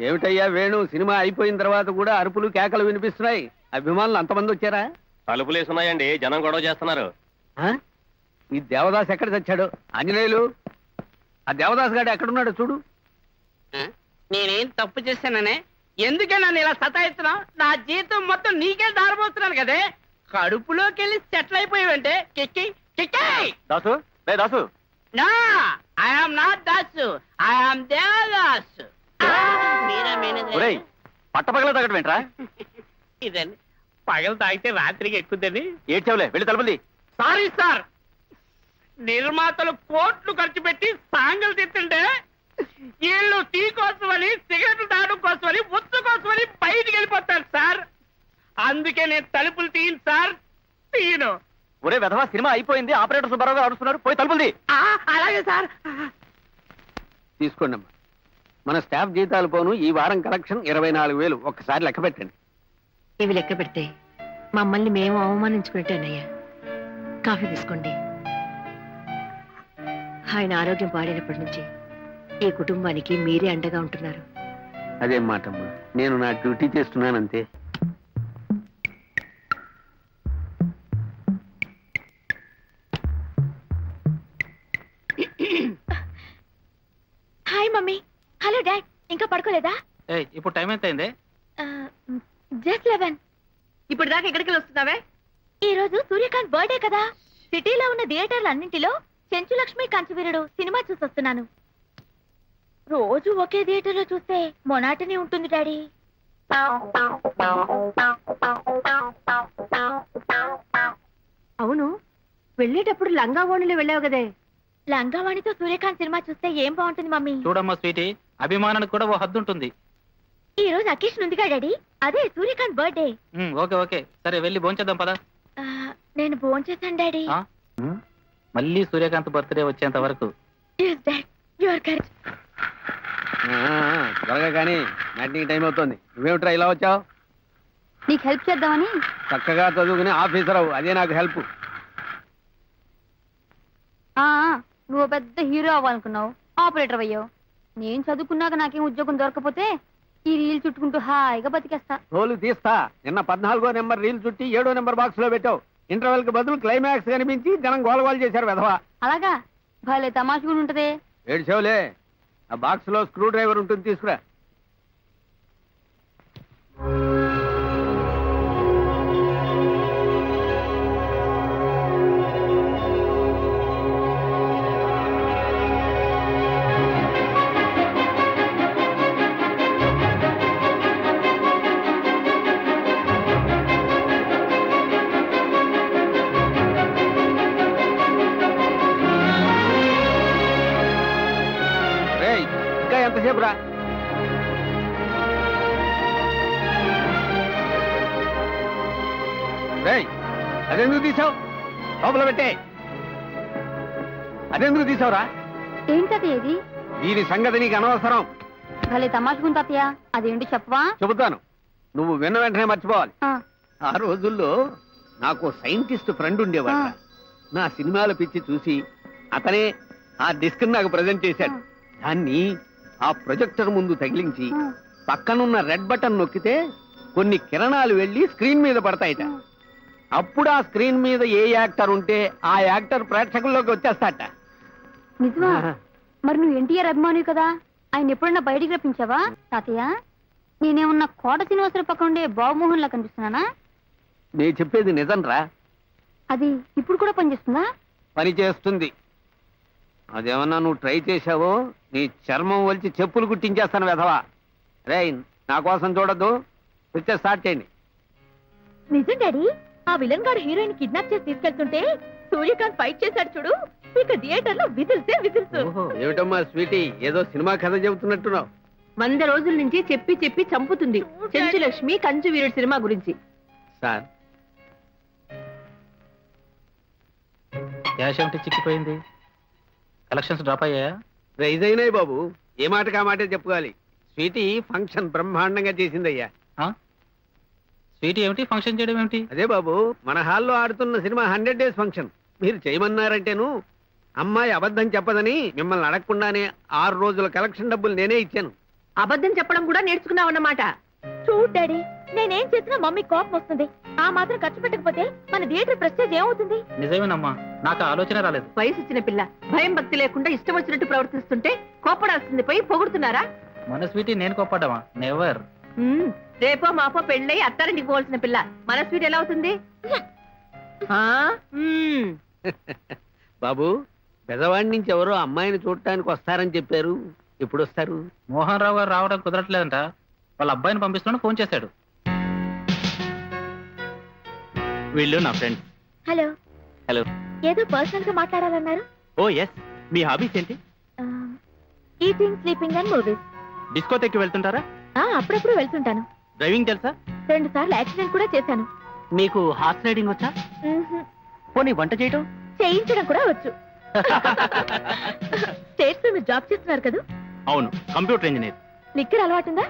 ఏమిటయ్యా వేణు? సినిమా అయిపోయిన తర్వాత కూడా అరుపులు కేకలు వినిపిస్తున్నాయి. అభిమానులు అంతమంది వచ్చారా? తలుపులేసున్నాయండి జనం గొడవ చేస్తున్నారు. ఆ? ఈ దేవదాస్ ఎక్కడ చచ్చాడు ఆంజనేయులు? ఆ దేవదాస్ గాడు ఎక్కడున్నాడు చూడు. ఆ? నేనేం తప్పు చేశాననే? ఎందుకే నన్ను ఇలా సతాయిస్తున్నావు? నా జీతం మొత్తం నీకే దారబోతున్నాను కదే. కడుపులోకి వెళ్ళి సెటిల్ అయిపోయావంటే. కిక్కి దాసు? దాసు! నా I'm not Dasu I'm Devdas Meera manager ఒరేయ్ పట్టపగల తగ్గటమేంట్రా ఇదండి పగలు తాగితే రాత్రికి ఎక్కుద్దని ఏడ్చావులే వెళ్ళి తలుపుంది సారీ సార్. నిర్మాతలు కోట్లు ఖర్చు పెట్టి సాంగలు తిట్టుంటే వీళ్ళు టీ కోసమని సిగరెట్లు తాగడం కోసమని ముత్తు కోసమని బయటికి వెళ్ళిపోతారు సార్. అందుకే నేను తలుపులు తీయను సార్. తీయను. ఒరే వెధవా సినిమా అయిపోయింది ఆపరేటర్ సుబ్బారావు గారు అరుస్తున్నారు పోయి తలుపుంది అలాగే సార్. తీసుకోండి అమ్మా మన స్టాఫ్ జీతాలు పోను ఈ వారం కలెక్షన్ ఇరవై నాలుగు వేలు. ఒక్కసారి లెక్క పెట్టండి. ఇవి లెక్క పెడితే మమ్మల్ని మేము అవమానించుకున్నట్టేనయ్యా కాఫీ తీసుకోండి. ఆయన ఆరోగ్యం పాడైనప్పటి నుంచి ఈ కుటుంబానికి మీరే అండగా ఉంటున్నారు. అదేం మాటమ్మా. నేను నా డ్యూటీ చేస్తున్నానంతే. ఇప్పుడు టైం ఎంత అయింది జస్ట్ లెవెన్ ఇప్పుడు దాకా ఎక్కడికి వస్తున్నావే ఈ రోజు సూర్యకాంత్ బర్త్డే కదా. సిటీలో ఉన్న థియేటర్లు అన్నింటిలో చెంచులక్ష్మి కంచవీరుడు సినిమా చూసొస్తున్నాను. రోజు ఒకే థియేటర్లో చూస్తే మొనాటని ఉంటుంది డాడీ. అవును. వెళ్ళేటప్పుడు లంగా ఓణిలో వెళ్ళావు కదే. లంగావాణితో సూర్యకాంత్ సినిమా చూస్తే ఏం బాగుంటుంది మమ్మీ? చూడమ్మా స్వీటీ. అభిమానానికి కూడా ఓ హద్దు ఉంటుంది ఈ రోజు అకేషన్ ఉందిగా డాడీ? అదే సూర్యకాంత్ బర్త్డే. Okay okay. సరే వెళ్ళి భోంచేద్దాం పదా. నేను భోంచేశాను డాడీ? మళ్ళీ సూర్యకాంత్ బర్త్డే వచ్చేంత వరకు. Yes, Dad. You are correct. ఆ, ఆ, త్వరగా కానీ మ్యాటింగ్ టైం అవుతుంది. నువ్వేమిట్రా ఇలా వచ్చావు? నీకు హెల్ప్ చేద్దామని. చక్కగా చదువుకుని ఆఫీసర్ అవు అదే నాకు హెల్ప్. ఆ, నువ్వు పెద్ద హీరో అవ్వాలనుకున్నావు. ఆపరేటర్ అయ్యావు. నేను చదువుకున్నాక నాకేం ఉద్యోగం దొరకపోతే ఈ రీల్ చుట్టుకుంటూ హాయిగా బతికేస్తా. తోలు తీస్తా. నిన్న పద్నాలుగో నెంబర్ రీల్ చుట్టి ఏడో నెంబర్ బాక్స్లో పెట్టావు. ఇంటర్వెల్కి బదులు క్లైమాక్స్ కనిపించి జనం గోలగోలు చేశారు వెధవా. అలాగా? భలే తమాష కూడా ఉంటదే. ఏడ్చావులే. ఆ బాక్స్లో స్క్రూ డ్రైవర్ ఉంటుంది తీసుకురా. అదెందుకు తీసావు? లోపల పెట్టే. అదెందుకు తీసావురా? ఏంటది ఇది? దీని సంగతి నీకు అనవసరం. భలే తమాష తాతయ్య. అదేంటి చెప్పవా? చెబుతాను. నువ్వు విన్న వెంటనే మర్చిపోవాలి. ఆ, ఆ రోజుల్లో నాకు సైంటిస్ట్ ఫ్రెండ్ ఉండేవాడు ఆ. నా సినిమాల పిచ్చి చూసి అతనే ఆ డిస్క్ నాకు ప్రజెంట్ చేశాడు. దాన్ని ఆ ప్రొజెక్టర్ ముందు తగిలించి ఆ, పక్కనున్న రెడ్ బటన్ నొక్కితే కొన్ని కిరణాలు వెళ్ళి స్క్రీన్ మీద పడతాయిట. అప్పుడు ఆ స్క్రీన్ మీద ఏ యాక్టర్ ఉంటే ఆ యాక్టర్ ప్రేక్షకుల్లోకి వచ్చేస్తాట. నిజమా? మరి నువ్వు ఎన్టీఆర్ అభిమాని కదా? ఆయన ఎప్పుడన్నా బయటికి రప్పించావా? తాతయ్య నేనేమన్నా కోట శ్రీనివాసరావు పక్కన ఉండే బాబుమోహన్ లా కనిపిస్తున్నానా? నేను చెప్పేది నిజంరా. అది ఇప్పుడు కూడా పనిచేస్తుందా? పని చేస్తుంది. అదేమన్నా నువ్వు ట్రై చేశావో? నీ చర్మం వలిచి చెప్పులు కుట్టించేస్తాను వెధవా. రేయ్ నా కోసం చూడద్దు. పిక్చర్ స్టార్ట్ చేయండి. నిజం డాడీ. ఆ విలన్ గాడు హీరోయిన్ కిడ్నాప్ చేసి తీసుకెళ్తుంటే సూర్యకాంత్ ఫైట్ చేశాడు చూడు. ఇక థియేటర్లో విజిల్సే. విజిల్స్ ఏమిటమ్మా స్వీటీ ఏదో సినిమా కథ చెబుతున్నట్టున్నావు. వంద రోజుల నుంచి చెప్పి చెప్పి చంపుతుంది. చెంచులక్ష్మి కంచు వీరుడు సినిమా గురించి. సార్. క్యాష్ ఏమిటి చిక్కిపోయింది. కలెక్షన్స్ డ్రాప్ అయ్యాయా? రైజ్ అయినాయి బాబు. ఏ మాటకా మాటే చెప్పుకోవాలి. స్వీటీ ఫంక్షన్ బ్రహ్మాండంగా చేసిందయ్యా? స్వీట్ ఏమిటి? ఫంక్షన్ చేయడం ఏమిటి? అదే బాబు మన హాల్లో ఆడుతున్న సినిమా హండ్రెడ్ డేస్ ఫంక్షన్ మీరు చేయమన్నారంటేను అమ్మాయి అబద్ధం చెప్పదని మిమ్మల్ని అడగకుండానే ఆరు రోజుల కలెక్షన్ డబ్బులు నేనే ఇచ్చాను. అబద్ధం చెప్పడం కూడా నేర్చుకున్నావు అన్నమాట చూడు డాడీ నేనేం చేసినా మమ్మీ కోపం వస్తుంది. ఆ మాత్రం ఖర్చు పెట్టకపోతే మన థియేటర్ ప్రెస్టేజ్ ఏమవుతుంది? నిజమేనమ్మా నాకు ఆలోచన రాలేదు. వయసు ఇచ్చిన పిల్ల భయం భక్తి లేకుండా ఇష్టం వచ్చినట్టు ప్రవర్తిస్తుంటే కోపడాల్సింది పోయి పొగుడుతున్నారా? మన స్వీటీ నేను కోప్పడ్డామా నెవర్ రేపో మాపో పెళ్ళై అత్తారింటికి పోవాల్సిన పిల్ల. మన స్వీట్ ఎలా అవుతుంది. బాబు పెదవాడి నుంచి ఎవరో అమ్మాయిని చూడటానికి వస్తారని చెప్పారు. ఎప్పుడు వస్తారు? మోహన్ రావు గారు రావడం కుదరట్లేదంట. వాళ్ళ అబ్బాయిని పంపిస్తున్నాను ఫోన్ చేశాడు. వీళ్ళు నా ఫ్రెండ్స్ హలో. హలో. ఏదో పర్సనల్గా మాట్లాడాలన్నారు? Oh yes. మీ హాబీస్ ఏంటి? Eating sleeping and movies. డిస్కోతెక్కి వెళ్తుంటారా? అప్పుడప్పుడు వెళ్తుంటాను. డ్రైవింగ్ తెలుసా? రెండు సార్లు యాక్సిడెంట్ కూడా చేశాను. మీకు హార్స్ రైడింగ్ వచ్చా. పోనీ వంట చేయటం? చేయించడం కూడా వచ్చు. స్టేట్స్లో మీరు జాబ్ చేస్తున్నారు కదా? అవును computer engineer. Liquor అలవాటుందా?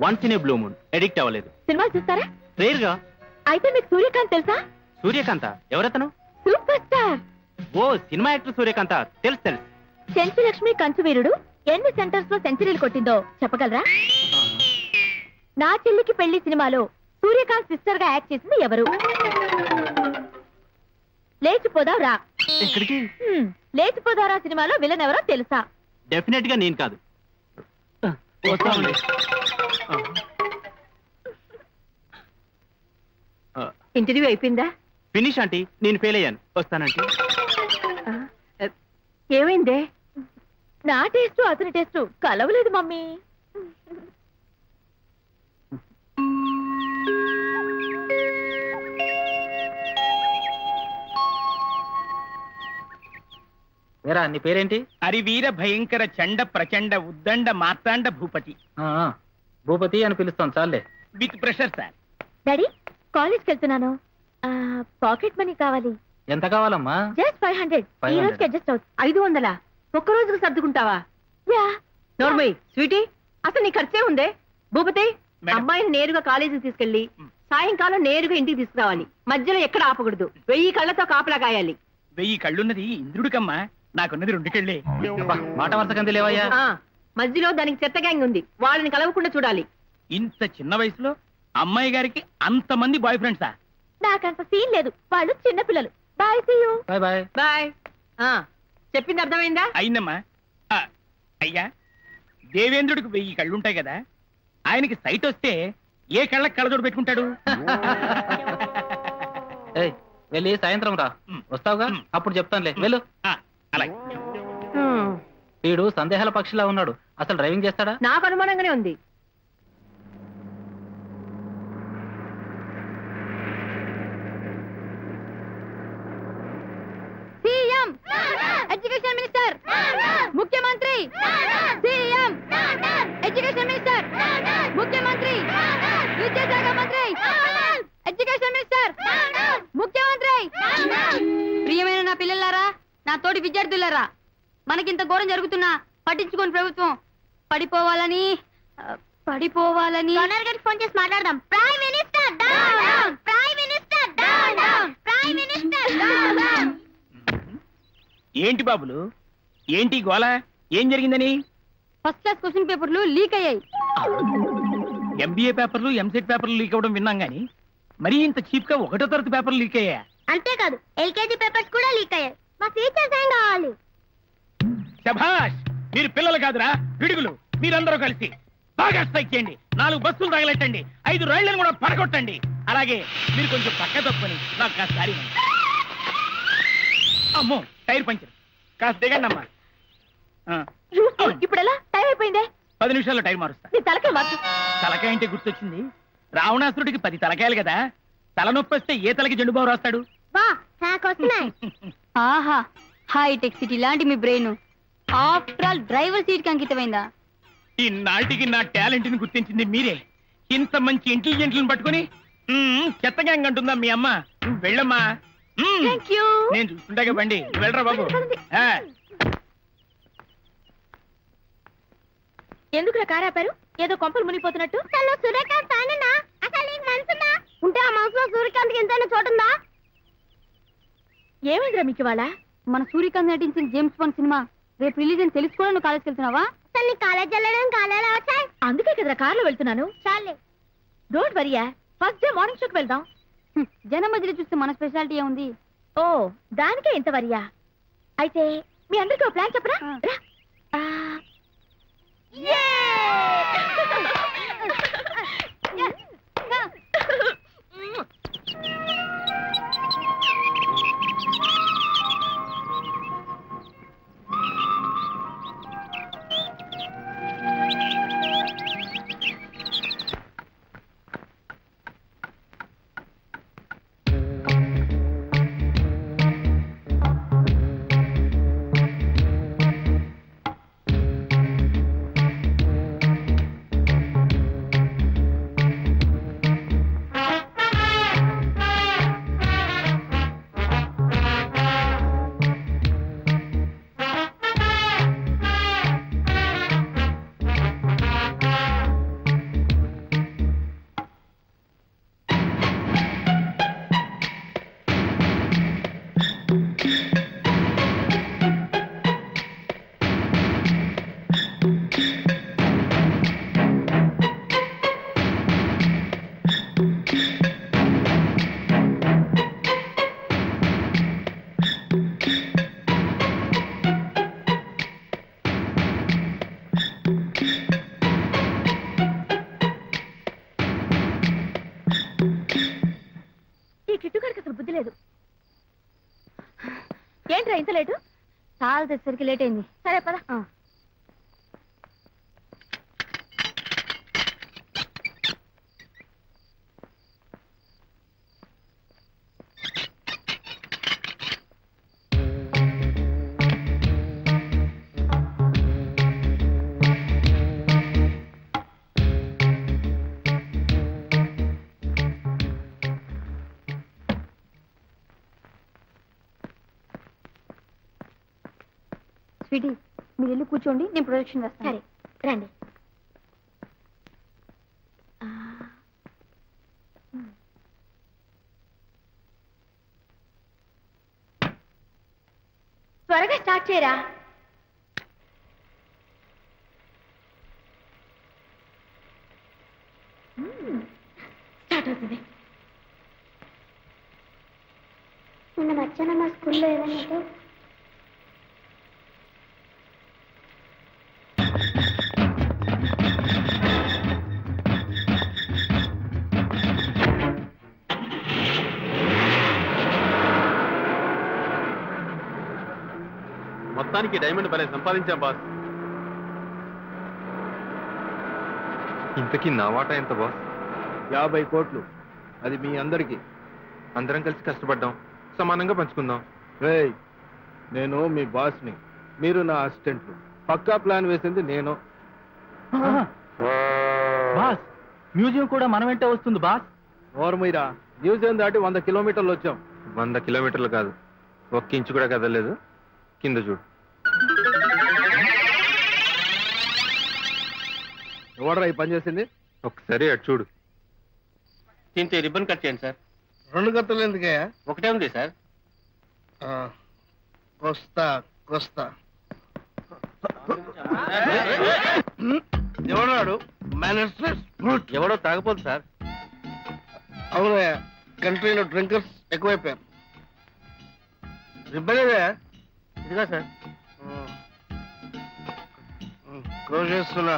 Once in a blue moon addict అవ్వలేదు. సినిమాలు చూస్తారా? రేర్గా అయితే మీకు సూర్యకాంత్ తెలుసా? సూర్యకాంత? ఎవరతను? Super star. ఓ సినిమా యాక్టర్ సూర్యకాంత. తెలుసు తెలుసు. చెంచు లక్ష్మి కంచువీరుడు ఎన్ని సెంటర్స్లో సెంచరీలు కొట్టిందో చెప్పగలరా? నా చెల్లికి పెళ్ళి సినిమాలో సూర్యకాంత్ సిస్టర్గా యాక్ట్ చేసింది ఎవరు? లేచిపోదాం రా. ఎక్కడికి? హ్మ్, లేచిపోదారా సినిమాలో విలన్ ఎవరో తెలుసా? డెఫినెట్గా నేను కాదు. వస్తామండి. ఇంటర్వ్యూ అయిపోయిందా? Finish aunty. నేను ఫెయిల్ అయ్యాను. వస్తానంటీ. ఆ, ఏమైందే? నా టేస్ట్ అతని టేస్ట్ కలవలేదు మమ్మీ. వేరా నీ పేరేంటి? హరివీర భయంకర చండ ప్రచండ ఉద్దండ మార్తాండ భూపతి. ఆ, ఆ, భూపతి అని పిలుస్తాం చాలే. With pressure sir. డాడీ కాలేజ్కి వెళ్తున్నాను. ఆ, పాకెట్ మనీ కావాలి. ఎంత కావాలమ్మా? Just five hundred. ఈ 500. రోజుకి అడ్జస్ట్ అవుతుంది ఐదు వందలా? ఒక్క రోజుకు సర్దుకుంటావా? యా. నోర్మయ్ స్వీటీ అసలు నీ ఖర్చే ఉందే? భూపతి మేడం. అమ్మాయిని నేరుగా కాలేజీకి తీసుకెళ్ళి మ్. సాయంకాలం నేరుగా ఇంటికి తీసుకురావాలి. మధ్యలో ఎక్కడ ఆపకూడదు. వెయ్యి కళ్ళతో కాపలా కాయాలి. వెయ్యి కళ్ళున్నది ఇంద్రుడికమ్మా. నాకున్నది రెండు కళ్ళే అబ్బా, మాట వరుసకంది లేవయ్యా? ఆ మధ్యలో దానికి చెత్త గ్యాంగ్ ఉంది. వాళ్ళని కలవకుండా చూడాలి. ఇంత చిన్న వయసులో అమ్మాయి గారికి అంతమంది బాయ్ ఫ్రెండ్సా నాకంత సీన్ లేదు. వాళ్ళు చిన్నపిల్లలు bye see you bye bye bye ఆ చెప్పింది అర్థమైందా? అయిందమ్మా. ఆ, అయ్యా దేవేంద్రుడికి వెయ్యి కళ్ళుంటాయి కదా. ఆయనకి సైట్ వస్తే ఏ కళ్ళకి కళ్ళజోడు పెట్టుకుంటాడు? వెళ్ళి సాయంత్రం రా. వస్తావుగా. అప్పుడు చెప్తానులే. వెళ్ళు. ఆ, అలాగే. వీడు సందేహాల పక్షిలా ఉన్నాడు. అసలు డ్రైవింగ్ చేస్తాడా? నాకు అనుమానంగానే ఉంది. నా తోటి విద్యార్థులారా మనకింత ఘోరం జరుగుతున్నా పట్టించుకోని ప్రభుత్వం పడిపోవాలని పడిపోవాలని. ఫోన్ చేసి మాట్లాడదాం. Prime minister prime minister prime minister ఏంటి బాబులు? ఏంటి గోల? ఏం జరిగిందని? ఫస్ట్ క్లాస్ క్వశ్చన్ పేపర్లు లీక్ అయ్యాయి. ఎంబీఏ పేపర్లు ఎంసెట్ పేపర్లు లీక్ అవ్వడం విన్నాం గానీ మరీ ఇంత చీప్గా ఒకటో తరగతి పేపర్లు లీక్ అయ్యా అంతేకాదు ఎల్కేజీ పేపర్స్ కూడా లీక్ అయ్యాయి. మా టీచర్స్ ఏం కావాలి? శభాష్ మీరు పిల్లలు కాదురా పిడుగులు. మీరందరూ కలిసి బాగా స్ట్రైక్ చేయండి. నాలుగు బస్సులు తగలెట్టండి. ఐదు రైళ్ళను కూడా పడగొట్టండి. అలాగే మీరు కొంచెం పక్క తప్పుకొని నాకు కాస్త దారి ఇవ్వండి. అమ్మో టైర్ పంచర్. కాస్త దిగండి అమ్మా. ఆ, ఇప్పుడు ఎలా టైం అయిపోయిందే. పది నిమిషాల్లో టైర్ మారుస్తా. నీ తలకే మార్చు. తలకాయ అంటే గుర్తొచ్చింది. రావణాసురుడికి పది తలకాయలు కదా. తలనొప్పి వస్తే ఏ తలకి జెండు బాబు రాస్తాడు? వా నాకు వస్తున్నాయి ఆహా హైటెక్ సిటీ లాంటి మీ బ్రెయిన్. ఆఫ్టర్ ఆల్ డ్రైవర్ సీట్కి అంకితమైందా? ఈ నాటికి నా టాలెంట్ని గుర్తించింది మీరే. ఇంత మంచి ఇంటెలిజెంట్లను పట్టుకొని మ్మ్, చెత్త గ్యాంగ్ అంటుందా మీ అమ్మ? నువ్వు వెళ్ళమ్మా. మ్మ్. థ్యాంక్ యూ నేను చూస్తుండగా బండి. వెళ్ళరా బాబు. ఎందుకు కారు ఆపారు? ఏదో కొంపలు మునిగిపోతున్నట్టు? అసలు సూర్యకాంత్ ఫ్యానేనా అసలు నీకు మనసుందా ఉంటే ఆ మనసులో సూర్యకాంత్కి ఎంతైనా చోటుందా? ఏమైందిరా మీకు ఇవాళ? మన సూర్యకాంత్ నటించిన జేమ్స్ బాండ్ సినిమా రేపు రిలీజ్ అని తెలుసు కూడా నువ్వు కాలేజ్కి వెళ్తున్నావా? అసలు కాలేజ్ వెళ్ళడం కాలేజ్ వచ్చాయి అందుకే కదరా కార్లో వెళ్తున్నాను. చాలే. డోంట్ వరియా ఫస్ట్ డే మార్నింగ్ షోకి వెళ్దాం. జనం మధ్యలో చూస్తే మన స్పెషాలిటీ ఏముంది? ఓ దానికే ఇంత వరియా అయితే మీ అందరికీ ఒక ప్లాన్ చెప్పరా? రా. ఆ, ఈ చాలా లేట్ అయింది. సరే పద. మీరు వెళ్ళి కూర్చోండి నేను ప్రొడక్షన్ వేస్తాను. సరే రండి. త్వరగా స్టార్ట్ చేయరా? స్టార్ట్ అవుతుంది. నిన్న మధ్యాహ్నం మా స్కూల్లో ఏదైనా మొత్తానికి డైమండ్ భలే సంపాదించాం బాస్ ఇంతకీ నా వాటా ఎంత బాస్ యాభై కోట్లు. అది మీ అందరికి. అందరం కలిసి కష్టపడ్డాం. సమానంగా పంచుకుందాం. రేయ్ నేను మీ బాస్ని మీరు నా అసిస్టెంట్లు. పక్కా ప్లాన్ వేసింది నేను. బాస్ మ్యూజియం కూడా మన వెంటే వస్తుంది బాస్. నోర్మీరా న్యూజిలాండ్ దాటి వంద కిలోమీటర్లు వచ్చాం. వంద కిలోమీటర్లు కాదు. ఒక్క ఇంచు కూడా కదలేదు కింద చూడు. ఎవడరా ఈ పని చేసింది? ఒకసారి అటు చూడు. దీంతో రిబ్బన్ కట్ చేయండి సార్. రెండు గంటలు ఎందుకే ఒకటే ఉంది సార్. కొస్తా కొస్తా ఎవడాడు? ఎవడో తాగపోదు సార్. అవునయ్యా కంట్రీలో డ్రింకర్స్ ఎక్కువైపోయారు. రిబ్బనేదే ఇదిగా సార్. క్లోజ్ చేస్తున్నా.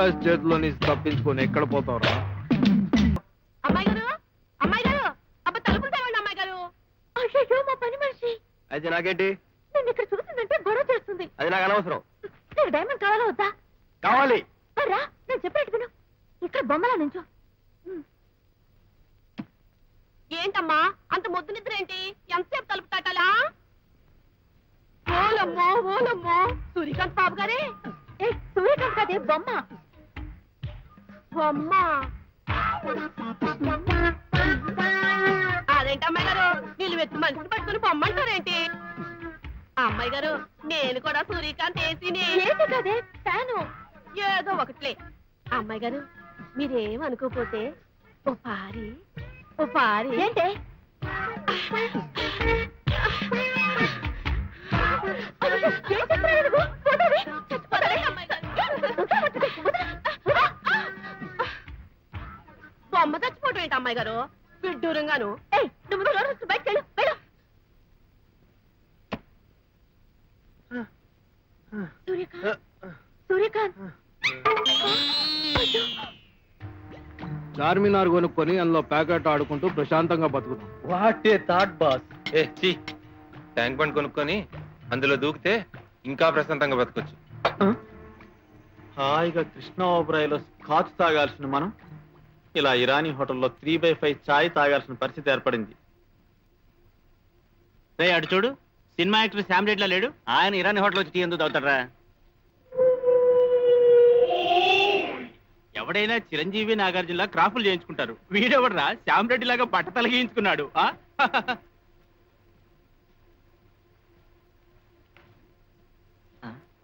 శోభరాజ్ చేతిలో నుంచి తప్పించుకొని ఎక్కడ పోతావురా? అమ్మాయి గారు? అమ్మాయి గారు? అబ్బ తలుపులు అమ్మాయి గారు. అయ్యో మా పని మనిషి. అయితే నాకేంటి? నేను ఇక్కడ చూసిందంటే గొడవ చేస్తుంది. అది నాకు అనవసరం. నీకు డైమండ్ కావాలా వద్దా? కావాలి. రా నేను చెప్పేట్టు విను. ఇక్కడ బొమ్మలా నుంచో. ఏంటమ్మా? అంత ముద్దు నిద్ర ఏంటి? ఎంతసేపు తలుపు తట్టాలా ఓలమ్మో ఓలమ్మో. సూర్యకాంత్ బాబు గారే. ఏ సూర్యకాంత్ కదే బొమ్మ. బొమ్మ అదేంటి అమ్మాయి గారు? నిలువెత్తు మనిషిని పట్టుకుని బొమ్మ అంటారేంటి అమ్మాయి గారు నేను కూడా సూర్యకాంత్ వేసిని ఏంటి కదే? ఫ్యాను ఏదో ఒకట్లే. అమ్మాయి గారు మీరేం అనుకోపోతే ఓ పారి ఓ పారి. ఏంటే? బొమ్మ చచ్చిపోవటం ఏంటి అమ్మాయి గారు? విడ్డూరంగాను. ఏయ్ నువ్వు ముందు లోపలికి బయటికి వెళ్ళు వెళ్ళు. సూర్యకాంత్ సూర్యకాంత్. చార్మినార్ కొనుక్కొని అందులో ప్యాకెట్ ఆడుకుంటూ ప్రశాంతంగా బతుకుతాం. వాట్ ఏ థాట్ బాస్ ఏ చీ ట్యాంక్ బండ్ కొనుక్కొని అందులో దూకితే ఇంకా ప్రశాంతంగా బతకొచ్చు. హాయిగా కృష్ణ ఓబరాయిలో స్కాచ్ తాగాల్సిన మనం. ఇలా ఇరానీ హోటల్లో త్రీ బై ఫైవ్ చాయ్ తాగాల్సిన పరిస్థితి ఏర్పడింది. రే అటు చూడు. సినిమా యాక్టర్ శామ్ రెడ్లా లేడు. ఆయన ఇరానీ హోటల్ వచ్చి టీ ఎందుకు తాగుతాడరా? ఎవడైనా చిరంజీవి నాగార్జునలా క్రాఫులు చేయించుకుంటారు. వీడెవడరా? శామ్ రెడ్డి లాగా బట్ట తలగించుకున్నాడు ఆ?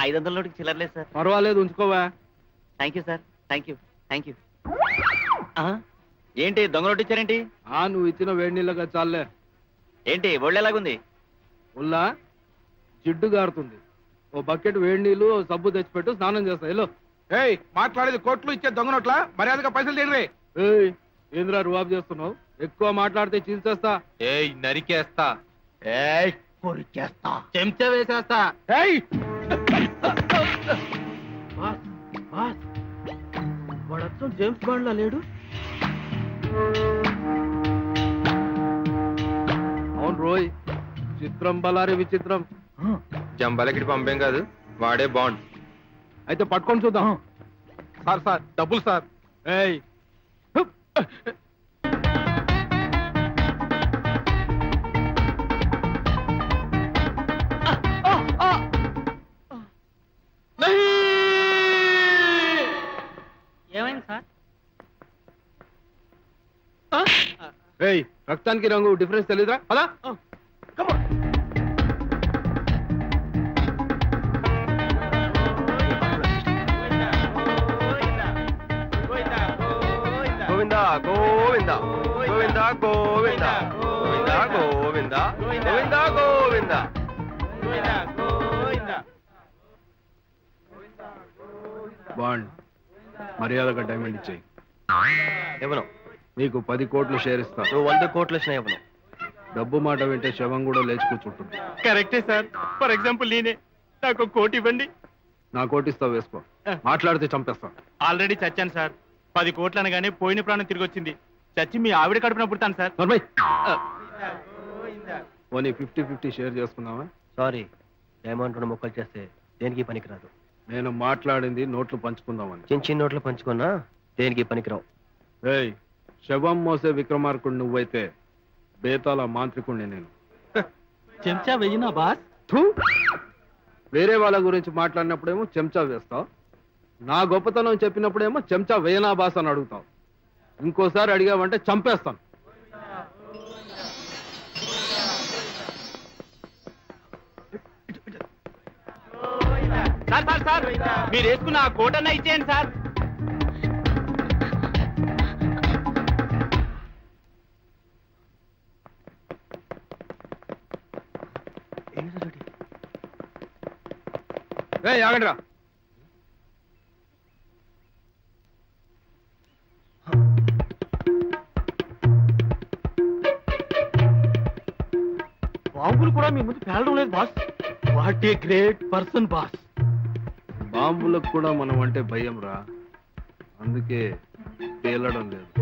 ఐదు వందల నోటికి చిల్లర్లేదు సార్. పర్వాలేదు ఉంచుకోవా? Thank you sir. Thank you thank you ఏంటి దొంగ నోటు ఇచ్చారేంటి? ఆ నువ్వు ఇచ్చిన వేడి నీళ్ళగా చాలే. ఏంటి ఒళ్ళు ఎలాగుంది? ఉల్లా జిడ్డు గారుతుంది. ఓ బకెట్ వేడి నీళ్ళు ఓ సబ్బు తెచ్చిపెట్టు స్నానం చేస్తా. ఎల్లో. ఏయ్ మాట్లాడేది కోట్లు ఇచ్చే దొంగ నోట్ల? మర్యాదగా పైసలు తీయండి ఏయ్ ఏంద్రా రువాబు చేస్తున్నావు? ఎక్కువ మాట్లాడితే చీల్చేస్తా. ఏయ్ నరికేస్తా. చెంచా వేసేస్తా. ఏయ్! వాడత్వం జేమ్స్ బాండ్ లా లేడు? అవును రోయ్ చిత్రం బలారి విచిత్రం. జంబాలకిడి పంపేం కాదు వాడే బాండ్. అయితే పట్టుకొని చూద్దాం. సార్ సార్ డబ్బులు సార్. ఏయ్. ఏయ్ రక్తానికి రంగు డిఫరెన్స్ తెలీదురా. అలా గోవిందా గోవిందా. గోవిందా గోవిందా. గోవిందా గోవిందా. గోవిందా గోవిందా. బాండ్. మర్యాదగా డైమండ్ ఇచ్చేయి. ఇవ్వను. నీకు పది కోట్లు షేర్ ఇస్తా. నువ్వు వంద కోట్లు వచ్చినా ఇవ్వను. డబ్బు మాట వింటే శవం కూడా లేచి కూర్చుంటుంది కరెక్టే సార్. ఫర్ ఎగ్జాంపుల్ నేనే. నాకు ఒక కోటి ఇవ్వండి. నా కోటిస్తా వేసుకో. మాట్లాడితే చంపేస్తా. ఆల్రెడీ చచ్చాను సార్. పది కోట్లు అనగానే పోయిన ప్రాణం తిరిగి వచ్చింది చచ్చి మీ ఆవిడ కడుపున పుడతాను సార్. నర్మయ్! పోనీ ఫిఫ్టీ ఫిఫ్టీ షేర్ చేసుకుందామా? సారీ డైమండ్ రెండు మొక్కలు చేస్తే దేనికి పనికిరాదు? నేను మాట్లాడింది నోట్లు పంచుకుందామని. చిన్న చిన్న నోట్లు పంచుకున్నా దేనికి పనికిరావు? ఏయ్ శవం మోసే విక్రమార్కుడు నువ్వైతే బేతాల మాంత్రికుణ్ణి నేను. చెంచా వెయ్యినా బాస్? థూ! వేరే వాళ్ళ గురించి మాట్లాడినప్పుడేమో చెంచా వేస్తావు. నా గొప్పతనం చెప్పినప్పుడేమో చెంచా వేయనా బాస్ అని అడుగుతావు. ఇంకోసారి అడిగావంటే చంపేస్తాను. సార్ సార్ సార్ మీరు వేసుకున్న ఆ కోట్ అన్న ఇచ్చేయండి సార్. ఆగండిరా బాంబులు కూడా మీ ముందు పేలడం లేదు boss. What a great person boss. బాంబులకు కూడా మనం అంటే భయం రా. అందుకే పేలడం లేదు.